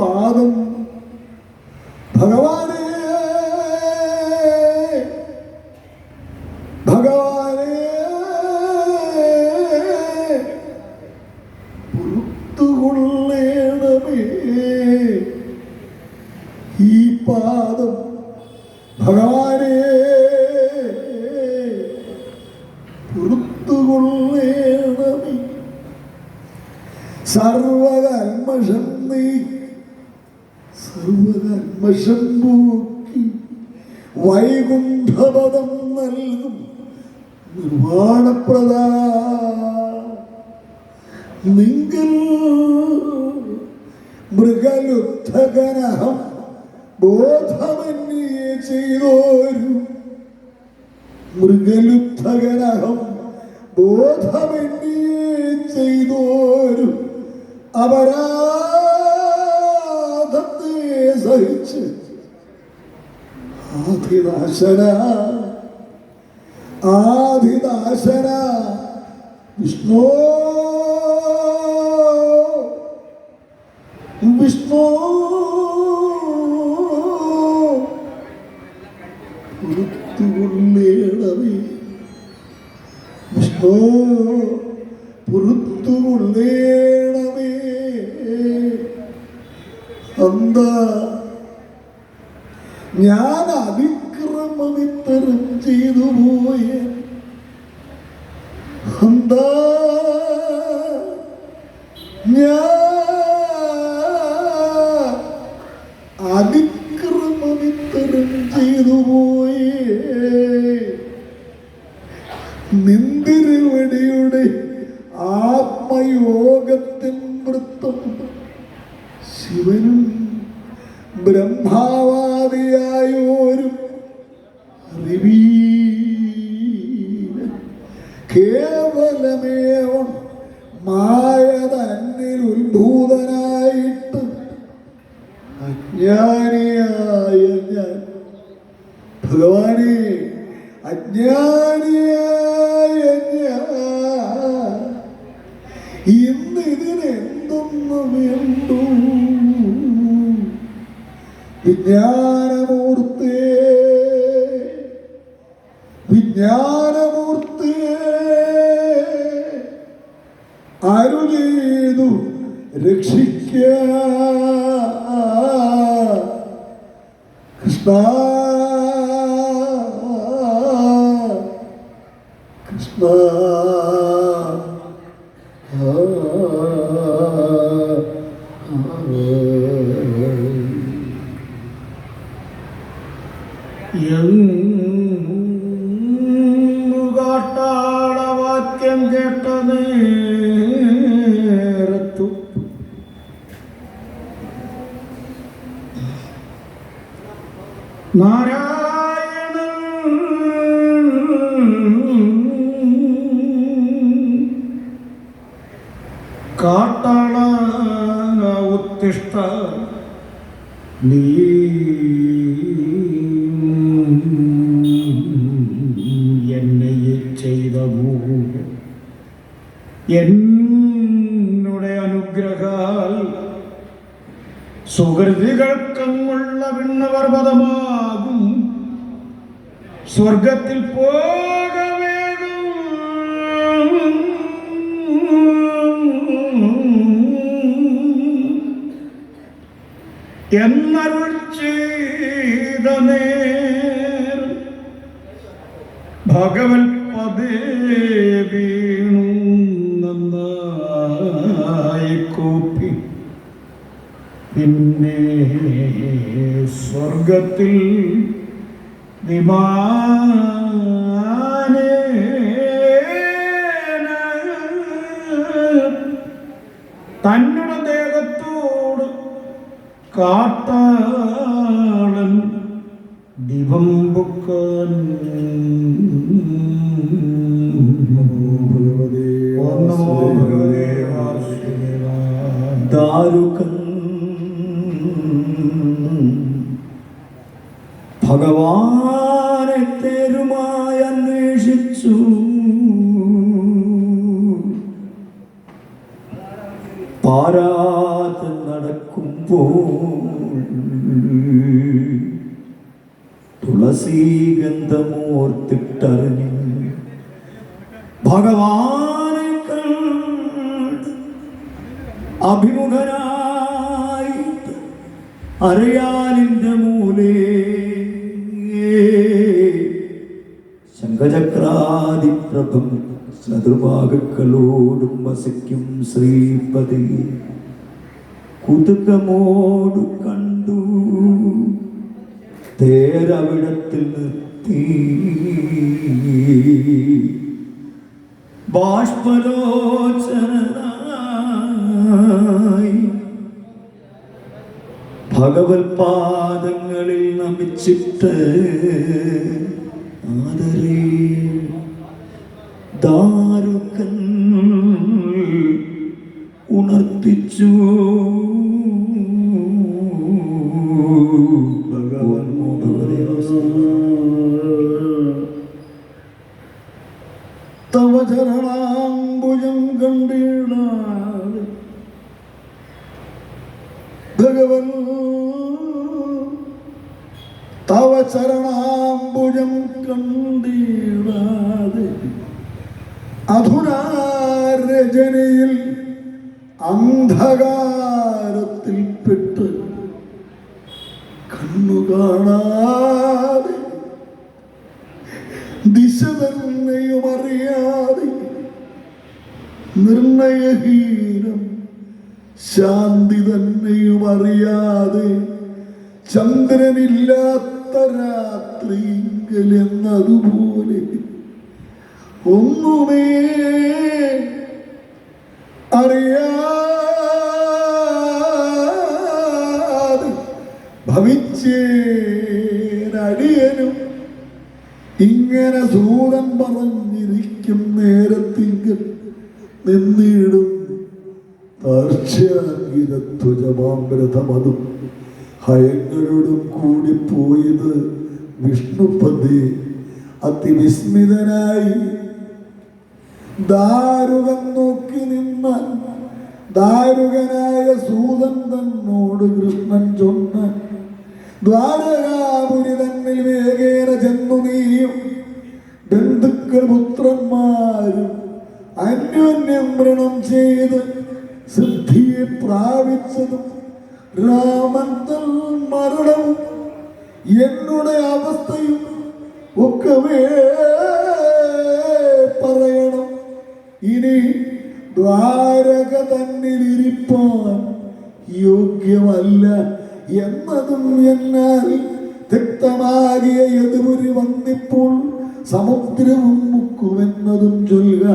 പാദം ഭഗവാനെ വൈകുണ്ഠപദം നൽകും നിർവാണപ്രദ. നിങ്ങൾ മൃഗലുദ്ധകനഹം ബോധമന്യേ ചെയ്തോരു. മൃഗലുദ്ധകനഹം ബോധമന്യേ ചെയ്തോരു. അപരാധത്തെ സഹിച്ച് ആധിനാശന ആധിനാശന വിഷ്ണു വിഷ്ണു. the തന്നിൽ ഉത്ഭൂതനായിട്ട് കൃഷ്ണ ഉത്തിഷ്ഠ നീ എന്നെ ചെയ്ത എന്നുടെ അനുഗ്രഹാൽ സുഹൃതികൾക്കങ്ങുള്ള വിണ്ണപർവതമാകും സ്വർഗത്തിൽ പോകവേഗം എന്നരുൾ ചെയ്ത നേർ. ഭഗവൽ കാട്ടാളൻ പാരാതെ നടക്കുമ്പോൾ തുളസീ ഗന്ധമോർത്തിട്ടറിഞ്ഞു ഭഗവാനെ അഭിമുഖനായി അറിയാലിന്റെ മൂലേ ശങ്കചക്രാതിപ്രഭം ചതുർഭാഗക്കളോടും വസിക്കും ശ്രീപതി. കുതുക്കമോടു കണ്ടു. തേരവിടത്തിൽ നിർത്തി. ബാഷ്പലോചനായി ഭഗവത് പാദങ്ങളിൽ നമിച്ചിട്ട് ആദരേ. ദാരുക്കൻ ഉണർത്തിച്ചു. തവ ചരണാംബുജം കണ്ടിടാതെ ഭഗവൻ തവ ചരണാംബുജം നിർണയഹീനം ശാന്തി തന്നെയും അറിയാതെ ചന്ദ്രനില്ലാത്ത രാത്രിങ്കൽ എന്നതുപോലെ ഒന്നുമേ അറിയാതെ ഭവിച്ചേനടിയനും ഇങ്ങനെ സൂതം പറഞ്ഞിരിക്കും നേരത്തിങ്കൽ. നിന്നിടും. താർച്ഛാങ്കിതധ്വജമാമൃതമതും ഹയങ്ങളോടും കൂടി പോയത് വിഷ്ണുപതി അതിവിസ്മിതനായി ദാരുകൻ നോക്കി നിന്ന ദാരുകനായ സൂതൻ തന്നോട് കൃഷ്ണൻ ചൊന്ന ദ്വാരകാപുരി തന്നിൽ വേഗേന ചെന്നു നീയും. ബന്ധുക്കൾ പുത്രന്മാരും അന്യോന്യം വ്രണം ചെയ്ത് സിദ്ധിയെ പ്രാപിച്ചതും രാമൻ തൻ മരണവും എന്നുടെ അവസ്ഥയും ഒക്കവേ പറയണം. ഇനി ദ്വാരക തന്നിലിരിപ്പാൻ യോഗ്യമല്ല എന്നതും എന്നാൽ തിക്തമാകിയ എതിരി വന്നിപ്പോൾ സമുദ്രവും മുക്കുമെന്നതും ചൊല്ലുക.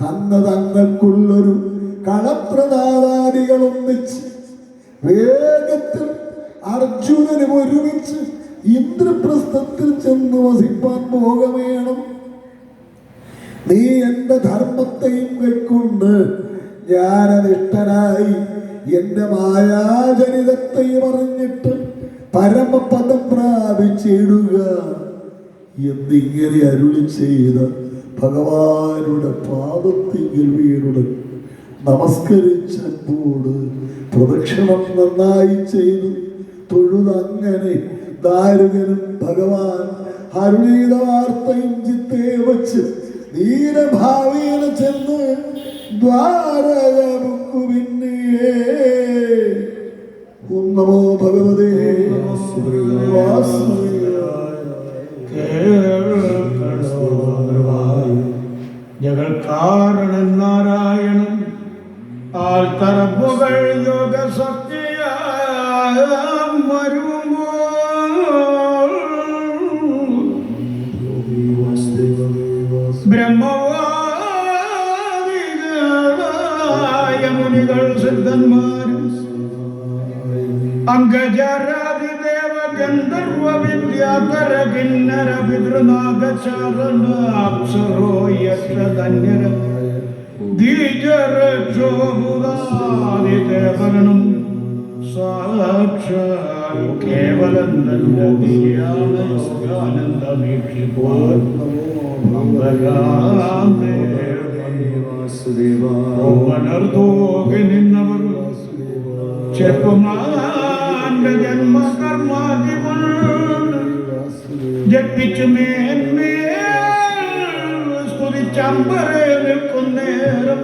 തന്ന തങ്ങൾക്കുള്ളൊരു കളപ്രദാതാദികൾ ഒന്നിച്ച് വേഗത്തിൽ അർജുനനും ഒരുമിച്ച് ഇന്ദ്രപ്രസ്ഥത്തിൽ ചെന്ന് വസിപ്പാൻ പോകവേണം നീ എന്റെ ധർമ്മത്തെയും കൈക്കൊണ്ട് ജ്ഞാനനിഷ്ഠനായി എന്റെ മായാചരിതത്തെയും അറിഞ്ഞിട്ട് പരമപദം പ്രാപിച്ചിടുക എന്നിങ്ങനെ അരുളി ചെയ്ത ഭഗവാനുടെ പാദത്തിങ്കിൽ വീണുടൻ നമസ്കരിച്ചപ്പോട് പ്രദക്ഷിണം നന്നായി ചെയ്തു. തൊഴുതങ്ങനെ ദാരുകനും ഭഗവാൻ അരുണീത വാർത്തയും ചിത്തേ വച്ച് ധീരഭാവിയിൽ ചെന്ന് ദ്വാരകമുക്കു പിന്നെ. നമോ സിദ്ധന്മാരും അംഗജാരാതി ദേവ ഗന്ധർവ വിദ്യാകര കിന്നര പിതൃനാഗചാരണ അപ്സരോ യക്ഷധന്യര ദ്വിജരക്ഷോഭുതാദി ദേവഗണം സാക്ഷാൽ ചെറുപ്പമാന്റെ ജന്മകർമാതി കൊണ്ട് ജപ്പിച്ചു മേന്മേൽ സ്തുതിച്ചമ്പരെ നിൽക്കുന്നേരം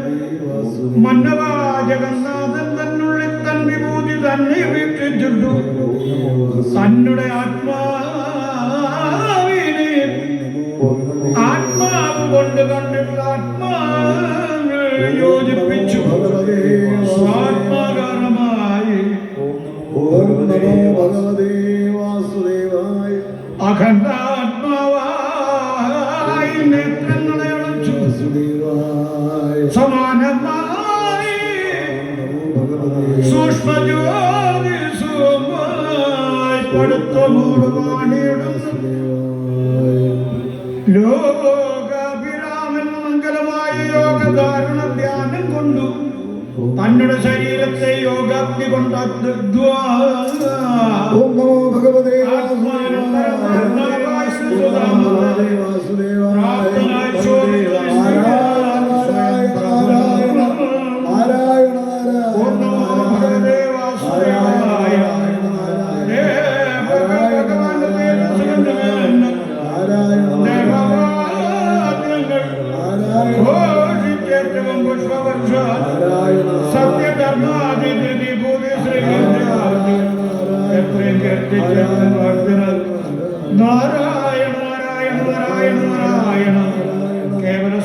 മന്നവാ ജഗന്നാഥൻ തന്നുള്ളിൽ തൻ വിഭൂതി തന്നെ വീക്ഷിച്ചിട്ടു തന്നുടെ ആത്മാവിനെ ആത്മാവ് കൊണ്ട് കണ്ടിട്ടുള്ള ആത്മാ യോജിപ്പിച്ചു ആത്മാകാരമായി ഓം നമോ ഭഗവതേ വാസുദേവായ അഖണ്ഡാത്മാവായി നേത്രങ്ങളെ അടച്ചു വാസുദേവായ സമാനമായി സൂക്ഷ്മജ്യോതി സുമായി പടുത്തമൂട് വാണിയിടുന്നു ലോകാഭിരാമൻ ശരീരത്തെ യോഗാഗ്നി കൊണ്ട്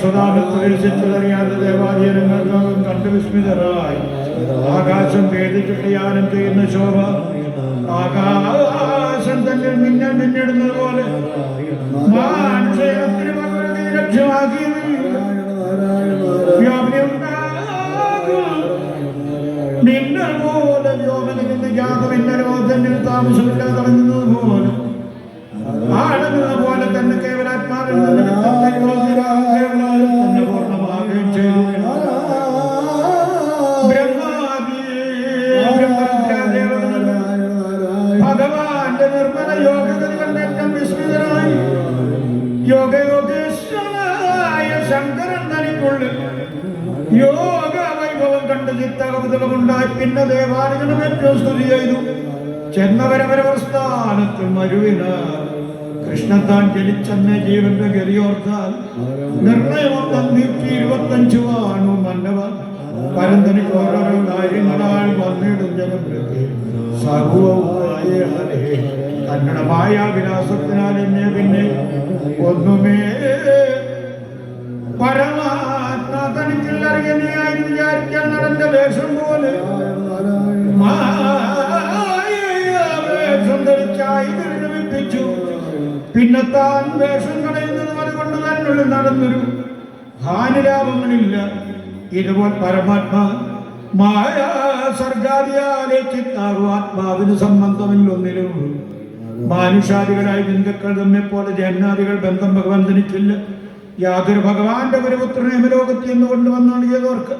കേവല സ്വതാപത്വരിച്ചിട്ടറിയാത്ത ദേവാലയങ്ങൾക്ക് കണ്ടു വിസ്മിതരായി ആകാശം ഭേദിച്ചിട്ടിയാനും ചെയ്യുന്ന ശോഭ ആകാശം തന്നെ മിന്നൽ മിന്നിടുന്നത് പോലെ ലക്ഷ്യമാക്കി മിന്നൽ പോലെ വ്യോമനിൽ ജാതമിന്നലോ തന്നെ താമസമില്ലാതെ ഏറ്റവും സ്തുതി ചെയ്തു ചെന്നവരവരവർ സ്ഥാനത്ത് മരുവിന കൃഷ്ണൻ താൻ ജനിച്ചെന്ന ജീവന്റെ ഗതിയോർത്താൽ നിർണയമൊത്തം നൂറ്റി ഇരുപത്തഞ്ചു വാണു മന്നവ പരന്തനിക്ക് ഓരോരോ കാര്യങ്ങളാൽ വന്നിടും ജനപ്രതി. കന്നഡ മായാവിലാസത്തിനാൽ എന്നെ പിന്നെ ഒന്നുമേ പരമാത്മ തനിക്കിൽ അറിയനെയായി വിചാരിക്കാൻ നടന്റെ വേഷം പോലെ. വേഷം ധരിച്ചായി പിന്നെ താൻ വേഷം കളയുന്നത് അതുകൊണ്ട് തന്നുള്ളിൽ നടന്നൊരു ഹാനിലാഭങ്ങളില്ല പരമാത്മാ മായ സർഗാദിയാലെ ചിത്താറും ആത്മാവിന് സംബന്ധമില്ലൊന്നിലും മാനുഷാദികളായ പോലെ ജന്മാദികൾ ബന്ധം ഭഗവാൻ തനിക്കില്ല യാതൊരു ഭഗവാന്റെ ഒരു പുത്രനെ നിന്ന് നിന്ന് ചെയ്തവർക്ക്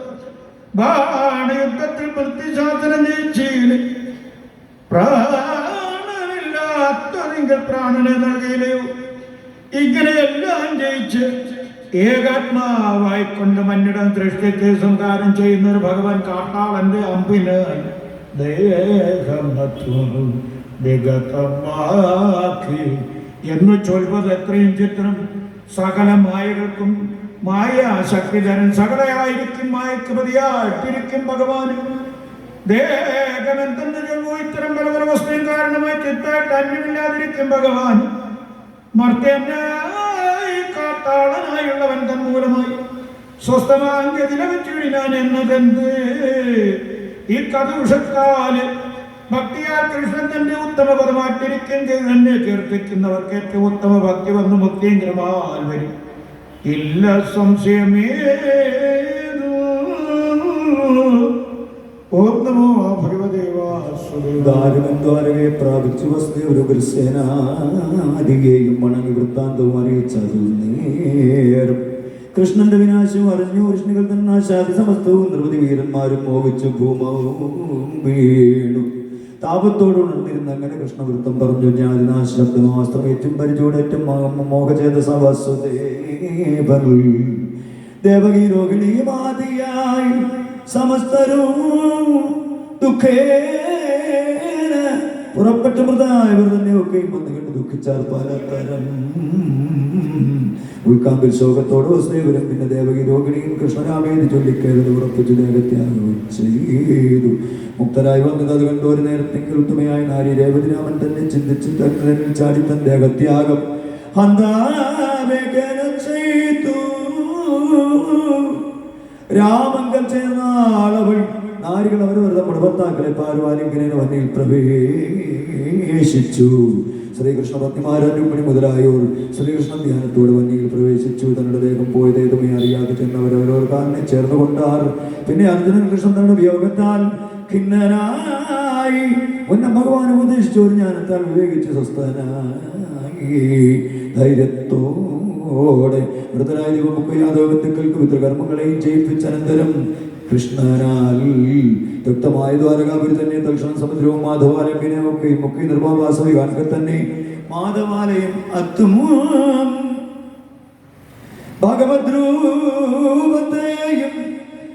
ബാണയുദ്ധത്തിൽ പ്രതിശാസനം ജയിച്ചില്ല പ്രാണനില്ലാത്തതെങ്കിൽ പ്രാണനെ നൽകിയില്ലയോ ഇങ്ങനെയെല്ലാം ജയിച്ച് ഏകാത്മാവായിക്കൊണ്ട് മന്നിടം ദൃഷ്ടിക്ക് സംസാരം ചെയ്യുന്ന ഒരു ഭഗവാൻ കാട്ടാളന്റെ അമ്പിന് എന്ന് ചൊൽവത് എത്രയും ചിത്രം. സകല മായകൾക്കും മായ ശക്തിധരൻ സകലയായിരിക്കും മായക്ക് മതിയായിട്ടിരിക്കും ഭഗവാനും ഇത്തരം പല പല കാരണമായി ചിത്തായിട്ട് അന്യമില്ലാതിരിക്കും ഭഗവാൻ. മർത്യനായി കാട്ടാളനായുള്ളവൻ തന്മൂലമായി. സ്വസ്ഥമാങ്കതില വെച്ചിടിനാൻ എന്നതെന്ത്? ഈ കഥുഷക്കാൽ ഭക്തിയാൽ കൃഷ്ണൻ തന്റെ ഉത്തമ പദമാറ്റിരിക്കും തന്നെ കീർത്തിക്കുന്നവർക്ക് ഏറ്റവും ഉത്തമ ഭക്തി വന്ന് മുക്തിയെങ്കിലുമാൽ വരും. ഇല്ല സംശയമേതു ഓം നമോ ദാരുമെന്താരകെ പ്രാപിച്ചു വസുദേവരു മണങ്ങി വൃത്താന്തവും അറിയിച്ചതു നേരം. കൃഷ്ണന്റെ വിനാശവും അറിഞ്ഞു കൃഷ്ണികൾ തന്നാശാദി സമസ്തവും നിരവധി വീരന്മാരും മോഹിച്ചു ഭൂമവും വീണു. താപത്തോട് ഉണർന്നിരുന്ന അങ്ങനെ കൃഷ്ണവൃത്തം പറഞ്ഞു ഞാൻ ഞാനാശബ്ദമാസ്ത്രമേറ്റും പരിചൂടേറ്റും മോഹചേത സവസുദേവൻ ദേവകി രോഹിണിയുമാതിയായി സമസ്തരും ദുഃഖേന പുറപ്പെട്ടു മൃതായവർ തന്നെ ഒക്കെയും വന്ന് കണ്ട് ദുഃഖിച്ചാർ പലതരം ഉൾക്കാമ്പിൽ ശോകത്തോടോ സ്നേഹരും പിന്നെ ദേവകി രോഹിണിയും കൃഷ്ണനാമേന്ന് ചൊല്ലിക്കേത് ഉറപ്പിച്ചു ദേവത്യാഗവും ചെയ്തു. മുക്തരായി വന്നത് അത് കണ്ടു ഒരു നേരത്തെങ്കിൽ ഉത്തമയായ നാരി രേവതിരാമൻ തന്നെ ചിന്തിച്ച് തന്നെ ചാടി തൻ ഹന്താവേഗന ചെയ്തു. രാമങ്കൽ ചേർന്നാളവൾ നാരികൾ അവരവരുടെ കുടുംബത്താക്കളെ പാർവാലിംഗനെ വന്നിൽ പ്രവേശിച്ചു. ശ്രീകൃഷ്ണ രുക്മിണി മുതലായോർ ശ്രീകൃഷ്ണ ധ്യാനത്തോട് വന്നിയിൽ പ്രവേശിച്ചു. തങ്ങളുടെ ദേഹം പോയതേതുമേ അറിയാതെ ചെന്നവരവരോർ കാലിനെ ചേർന്നുകൊണ്ടാർ. പിന്നെ അർജുനൻ കൃഷ്ണൻ തന്നെ വിയോഗത്താൽ ഖിന്നനായി. മുന്ന ഭഗവാൻ ഉപദേശിച്ചു ഒരു ജ്ഞാനത്താൽ വിവേകിച്ച് സ്വസ്ഥനായി. ധൈര്യത്തോടെ മൃതരായ ദൈവമുഖ യാദവ പിതൃകർമ്മങ്ങളെയും ചെയ്യിപ്പിച്ച അനന്തരം കൃഷ്ണനാൽ വ്യക്തമായ ദ്വാരകാപുരി തന്നെ ദക്ഷിണ സമുദ്രവും മാധവാലയം ഒക്കെ നിർവാവാസവി കാണിക്കൽ തന്നെ. മാധവാലയം അത്തുമും ഭഗവദ്രൂപത്തെയും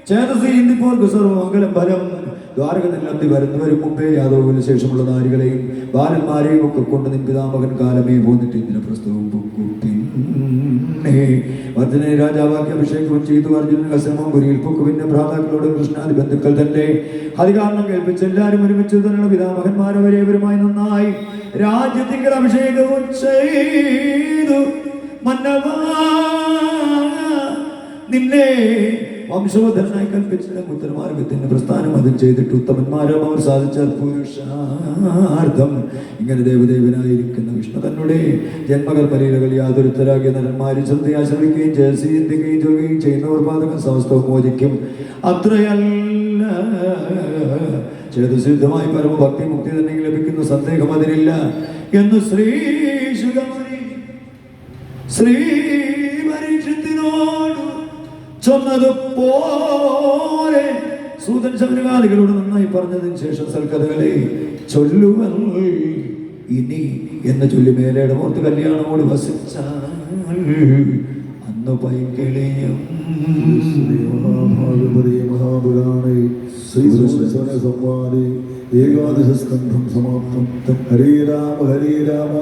ചേതസി ഇന്ദിപ്പോർക്ക് സർവമംഗലം ഫലം ദ്വാരകനിലത്തി വരുന്നവരും മുമ്പേ യാദവിന് ശേഷമുള്ള നാരികളെയും ബാലന്മാരെയും ഒക്കെ കൊണ്ട് നിൻ പിതാമകൻ കാലമേ പോന്നിട്ട് ഇതിന് വർദ്ധനെ രാജാവാക്കി അഭിഷേകവും ചെയ്തു അർജുനൻ കസമം പുരിയിൽ പൊക്കുവിന്റെ ഭ്രാതാക്കളോട് കൃഷ്ണാദി ബന്ധുക്കൾ തന്നെ അധികാരണം കേൾപ്പിച്ച് എല്ലാവരും ഒരുമിച്ച് തന്നെയുള്ള പിതാമകന്മാരവരേവരുമായി നന്നായി രാജ്യത്തിങ്കൽ അഭിഷേകവും ചെയ്തു. മന്നവാ നിന്നെ വംശോധരനായി കൽപ്പിച്ചിട്ട് വിത്തിന്റെ പ്രസ്ഥാനം അതിൽ ചെയ്തിട്ട് ഉത്തമന്മാരും അവർ സാധിച്ചാൽ പുരുഷാർത്ഥം ഇങ്ങനെ ദേവദേവനായിരിക്കുന്ന വിഷ്ണു തന്നുടെ ജന്മകർമ്മലീലകൾ യാതൊരുത്തരാകിയ നരന്മാരും ശ്രദ്ധയെ ആശ്രമിക്കുകയും ജയസി ചിന്തിക്കുകയും ചൊല്ലുകയും ചെയ്യുന്നവർ പാതകം സമസ്തവും മോചിക്കും അത്രയല്ല ചേതസിദ്ധമായി പരമഭക്തി മുക്തി തന്നെ ലഭിക്കുന്ന സന്ദേഹം അതിനില്ല എന്ന് ശ്രീ ശ്രീ പരീക്ഷത്തിനോട് ചൊന്നതുപോലെ സൂതൻ ശബരികാലികളോട് നന്നായി പറഞ്ഞതിന് ശേഷം സൽക്കഥകളെ ചൊല്ലുവൽ ഇനി എന്ന് ചൊല്ലി മേലയുടെ മൂർത്ത് കല്യാണമോട് വസിച്ചാൽ അന്ന് പൈങ്കിളിയും ഏകാദശ സ്കന്ധം സമാപ്തം. ഹരേ രാമ ഹരേ രാമ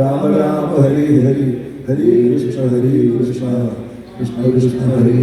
രാമ രാമ ഹരേ ഹരി ഹരേ കൃഷ്ണ ഹരേ കൃഷ്ണ. കൃഷ്ണ കൃഷ്ണ ഹരേ